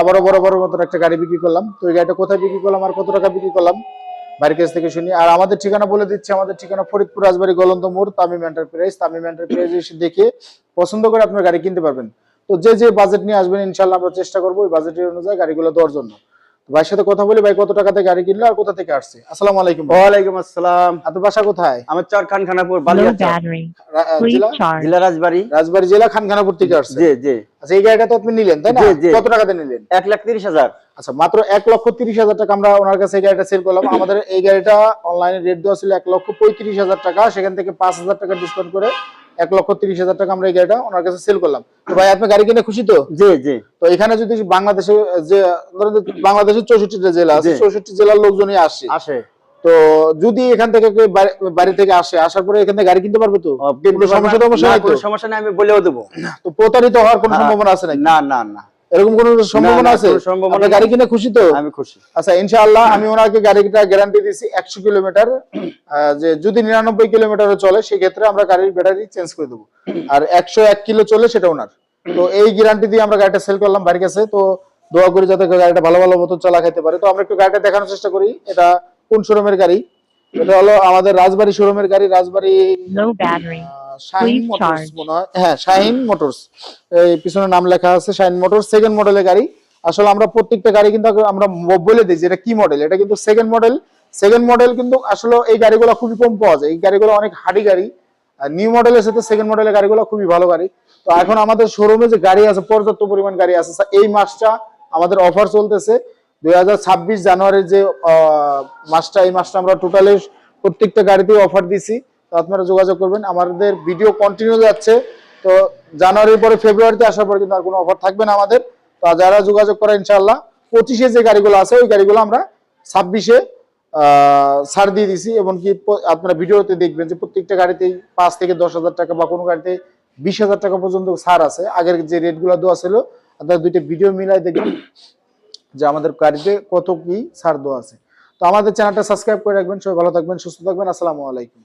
আবারও বড় বড় মতন একটা গাড়ি বিক্রি করলাম। তো এই গাড়িটা কোথায় বিক্রি করলাম আর কত টাকা বিক্রি করলাম, বাড়ির কাছ থেকে শুনি। আর আমাদের ঠিকানা বলে দিচ্ছি, আমাদের ঠিকানা ফরিদপুর রাজবাড়ি গলন্ত মোড়, তামিম এন্টারপ্রাইজ তামিম এন্টারপ্রাইজ এসে দেখে পছন্দ করে আপনার গাড়ি কিনতে পারবেন। তো যে যে বাজেট নিয়ে আসবেন ইনশাল্লাহ আমরা চেষ্টা করব, ওই বাজেটের অনুযায়ী গাড়িগুলো দেওয়ার জন্য। ভাইয়ের সাথে কথা বলি ভাই কত টাকাতে গাড়ি কিনলো আর কোথা থেকে আসছে? আসসালামু আলাইকুম। ওয়ালাইকুম আসসালাম। আপনার বাসা কোথায়? আমার চর। খানখানাপুর জেলা? রাজবাড়ি। রাজবাড়ি জেলা খানখানাপুর থেকে আসছে। জি জি। আচ্ছা এই গাড়িটা তো আপনি নিলেন তাই না। কত টাকাতে নিলেন? এক লাখ তিরিশ হাজার। আচ্ছা মাত্র এক লক্ষ তিরিশ হাজার টাকা আমরা ওনার কাছে এই গাড়িটা সেল করলাম। আমাদের এই গাড়িটা অনলাইনে রেট দেওয়া ছিল এক লক্ষ পঁয়ত্রিশ হাজার টাকা। সেখান থেকে পাঁচ হাজার টাকা ডিসকাউন্ট করে এক লক্ষ তিরিশ হাজার টাকা আমরা এই গাড়িটা ওনার কাছে সেল করলাম। তো ভাই আপনি গাড়ি কিনে খুশি তো? জি জি। তো এখানে যদি বাংলাদেশে যে ধরেন বাংলাদেশের চৌষট্টিটা জেলা আছে চৌষট্টি জেলার লোকজনই আসে। আসে। তো যদি এখান থেকে বাড়ি- থেকে আসে আসার পরে এখান থেকে গাড়ি কিনতে পারবে তো? সমস্যা সমস্যা নাই আমি বলেও দেবো। তো প্রতারিত হওয়ার কোনো। সম্ভাবনা আছে না না না। এরকম কোনো সম্ভাবনা আছে? সম্ভাবনা আপনি গাড়ি কিনে খুশি তো? আমি খুশি। আচ্ছা ইনশাআল্লাহ আমি ওনাকে গাড়িটা গ্যারান্টি দিয়েছি একশো কিলোমিটার। যে যদি নিরানব্বই কিলোমিটারও চলে সেক্ষেত্রে আমরা গাড়ির ব্যাটারি চেঞ্জ করে দেবো। আর একশো এক কিলো চলে সেটা ওনার। তো এই গ্যারান্টি দিয়ে আমরা গাড়িটা সেল করলাম বাড়ির কাছে। তো দোয়া করি যাতে গাড়িটা ভালো ভালো মতো চলা খাইতে পারে। তো আমরা একটু গাড়িটা দেখানোর চেষ্টা করি এটা কোন শোরুমের গাড়ি? এটা হলো আমাদের রাজবাড়ি শোরুমের গাড়ি রাজবাড়ি শাহিন মোটরস মনে হয়। হ্যাঁ শাহিন মোটরস এই পিছনে নাম লেখা আছে শাহিন মোটরস সেকেন্ড মডেলের গাড়ি। আসলে আমরা প্রত্যেকটা গাড়ি কিন্তু আমরা বলে দিই যে এটা কি মডেল এটা কিন্তু সেকেন্ড মডেল সেকেন্ড মডেল কিন্তু আসলে এই গাড়িগুলো খুবই কম পাওয়া যায়। এই গাড়িগুলো অনেক হাডি গাড়ি। নিউ মডেলের সাথে সেকেন্ড মডেলের গাড়িগুলো খুবই ভালো গাড়ি। তো এখন আমাদের শোরুমে যে গাড়ি আছে পর্যাপ্ত পরিমাণ গাড়ি আছে এই মাসটা আমাদের অফার চলতেছে। দুই জানুয়ারির যে মাসটা, এই মাসটা আমরা টোটালি প্রত্যেকটা গাড়িতে অফার দিছি। তো আপনারা যোগাযোগ করবেন। আমাদের ভিডিও কন্টিনিউ যাচ্ছে। তো জানুয়ারির পরে ফেব্রুয়ারিতে আসার পরে কিন্তু আর কোনো অফার থাকবে না আমাদের। তো যারা যোগাযোগ করে ইনশাল্লাহ পঁচিশে যে গাড়িগুলো আছে, ওই গাড়িগুলো আমরা ছাব্বিশে ছাড় দিয়ে দিছি। এমনকি আপনারা ভিডিওতে দেখবেন যে প্রত্যেকটা গাড়িতেই পাঁচ থেকে দশ হাজার টাকা বা কোনো গাড়িতে বিশ হাজার টাকা পর্যন্ত ছাড় আছে। আগের যে রেটগুলো দেওয়া ছিল, আপনারা দুইটা ভিডিও মিলাই দেখবেন। যে আমাদের গাড়িতে কত কি ছাড় দেওয়া আছে। তো আমাদের চ্যানেলটা সাবস্ক্রাইব করে রাখবেন, সবাই ভালো থাকবেন, সুস্থ থাকবেন, আসসালামু আলাইকুম।